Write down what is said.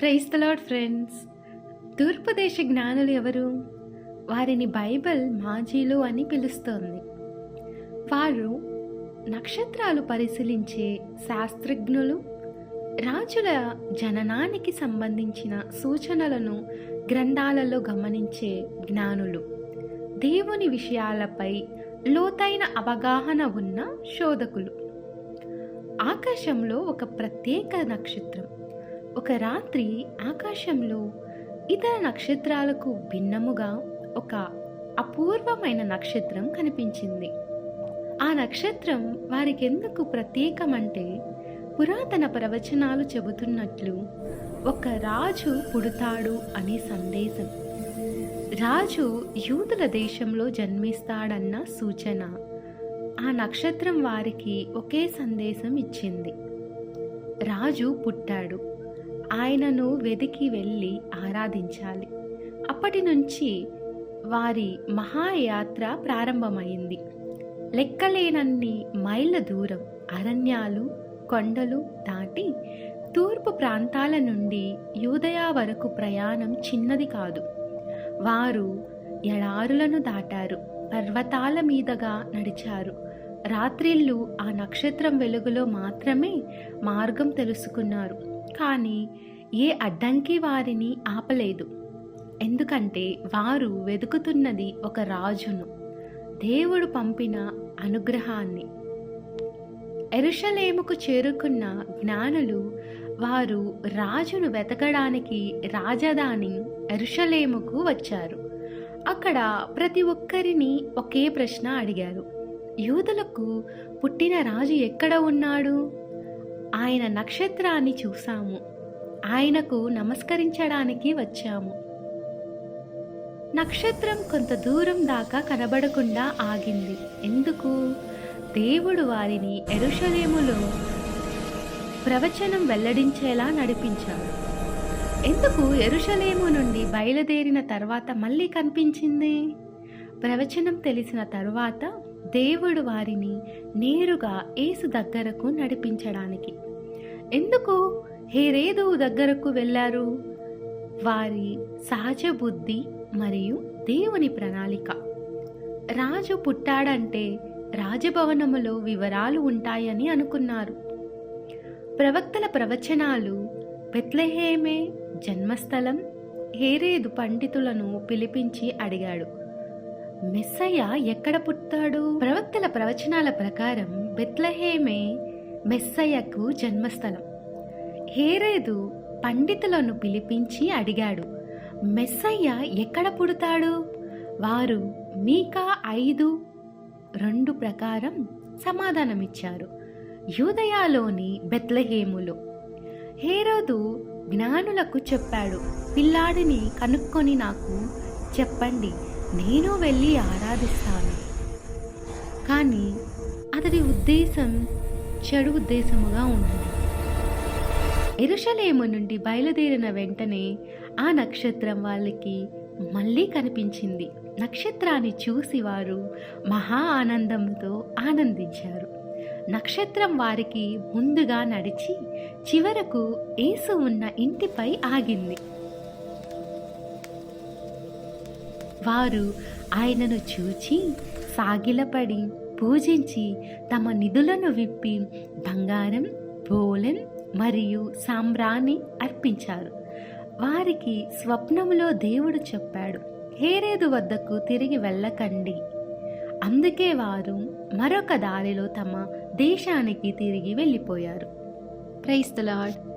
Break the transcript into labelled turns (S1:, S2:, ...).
S1: Praise friends. తూర్పుదేశ జ్ఞానులు ఎవరు? వారిని బైబిల్ మాజీలు అని పిలుస్తోంది. వారు నక్షత్రాలు పరిశీలించే శాస్త్రజ్ఞులు రాజుల జననానికి సంబంధించిన సూచనలను గ్రంథాలలో గమనించే జ్ఞానులు. దేవుని విషయాలపై లోతైన అవగాహన ఉన్న శోధకులు. ఆకాశంలో ఒక ప్రత్యేక నక్షత్రం. ఒక రాత్రి ఆకాశంలో ఇతర నక్షత్రాలకు భిన్నముగా ఒక అపూర్వమైన నక్షత్రం కనిపించింది. ఆ నక్షత్రం వారికెందుకు ప్రత్యేకమంటే పురాతన ప్రవచనాలు చెబుతున్నట్లు ఒక రాజు పుడతాడు అనే సందేశం. రాజు యూదుల దేశంలో జన్మిస్తాడన్న సూచన ఆ నక్షత్రం వారికి ఒకే సందేశం ఇచ్చింది. రాజు పుట్టాడు. ఆయనను వెదికి వెళ్ళి ఆరాధించాలి. అప్పటి నుంచి వారి మహాయాత్ర ప్రారంభమైంది. లెక్కలేనన్ని మైళ్ళ దూరం అరణ్యాలు కొండలు దాటి తూర్పు ప్రాంతాల నుండి యూదయా వరకు ప్రయాణం చిన్నది కాదు. వారు ఎడారులను దాటారు పర్వతాల మీదగా నడిచారు. రాత్రిళ్ళు ఆ నక్షత్రం వెలుగులో మాత్రమే మార్గం తెలుసుకున్నారు. కానీ ఏ అడ్డంకి వారిని ఆపలేదు. ఎందుకంటే వారు వెతుకుతున్నది ఒక రాజును. దేవుడు పంపిన అనుగ్రహాన్ని. ఎరుషలేముకు చేరుకున్న జ్ఞానులు వారు రాజును వెతకడానికి రాజధాని ఎరుషలేముకు వచ్చారు. అక్కడ ప్రతి ఒక్కరిని ఒకే ప్రశ్న అడిగారు. యూదులకు పుట్టిన రాజు ఎక్కడ ఉన్నాడు? ఆయన నక్షత్రాన్ని చూసాము ఆయనకు నమస్కరించడానికి వచ్చాము. నక్షత్రం కొంత దూరం దాకా కనబడకుండా ఆగింది. ఎందుకు? దేవుడు వారిని ఎరుషలేములో ప్రవచనం వెల్లడించేలా నడిపించాడు. ఎందుకు ఎరుషలేము నుండి బయలుదేరిన తర్వాత మళ్ళీ కనిపించింది? ప్రవచనం తెలిసిన తరువాత దేవుడు వారిని నేరుగా ఏసు దగ్గరకు నడిపించడానికి. ఎందుకు హేరేదు దగ్గరకు వెళ్ళారు? వారి సహజ బుద్ధి మరియు దేవుని ప్రణాళిక. రాజు పుట్టాడంటే రాజభవనములో వివరాలు ఉంటాయని అనుకున్నారు. ప్రవక్తల ప్రవచనాలు బెత్లెహేమే జన్మస్థలం హేరేదు పండితులను పిలిపించి అడిగాడు. మెస్సయ్య ఎక్కడ పుట్టాడు? ప్రవక్తల ప్రవచనాల ప్రకారం బెత్లహేమే మెస్సయ్యకు జన్మస్థలం. హేరేదు పండితులను పిలిపించి అడిగాడు మెస్సయ్య ఎక్కడ పుడతాడు? వారు మీకా ఐదు? రెండు ప్రకారం సమాధానమిచ్చారు యూదయాలోని బెత్లహేములో. హేరోదు జ్ఞానులకు చెప్పాడు పిల్లాడిని కనుక్కొని నాకు చెప్పండి నేను వెళ్ళి ఆరాధిస్తాను. కానీ అతడి ఉద్దేశం చెడు ఉద్దేశముగా ఉన్నది. ఎరుషలేము నుండి బయలుదేరిన వెంటనే ఆ నక్షత్రం వాళ్ళకి మళ్ళీ కనిపించింది. నక్షత్రాన్ని చూసి వారు మహా ఆనందంతో ఆనందించారు. నక్షత్రం వారికి ముందుగా నడిచి చివరకు ఏసు ఉన్న ఇంటిపై ఆగింది. వారు ఆయనను చూచి సాగిలపడి పూజించి తమ నిధులను విప్పి బంగారం బోలెన్ మరియు సాంబ్రాన్ని అర్పించారు. వారికి స్వప్నములో దేవుడు చెప్పాడు హేరేదు వద్దకు తిరిగి వెళ్ళకండి. అందుకే వారు మరొక దారిలో తమ దేశానికి తిరిగి వెళ్ళిపోయారు. ప్రైస్తలాడ్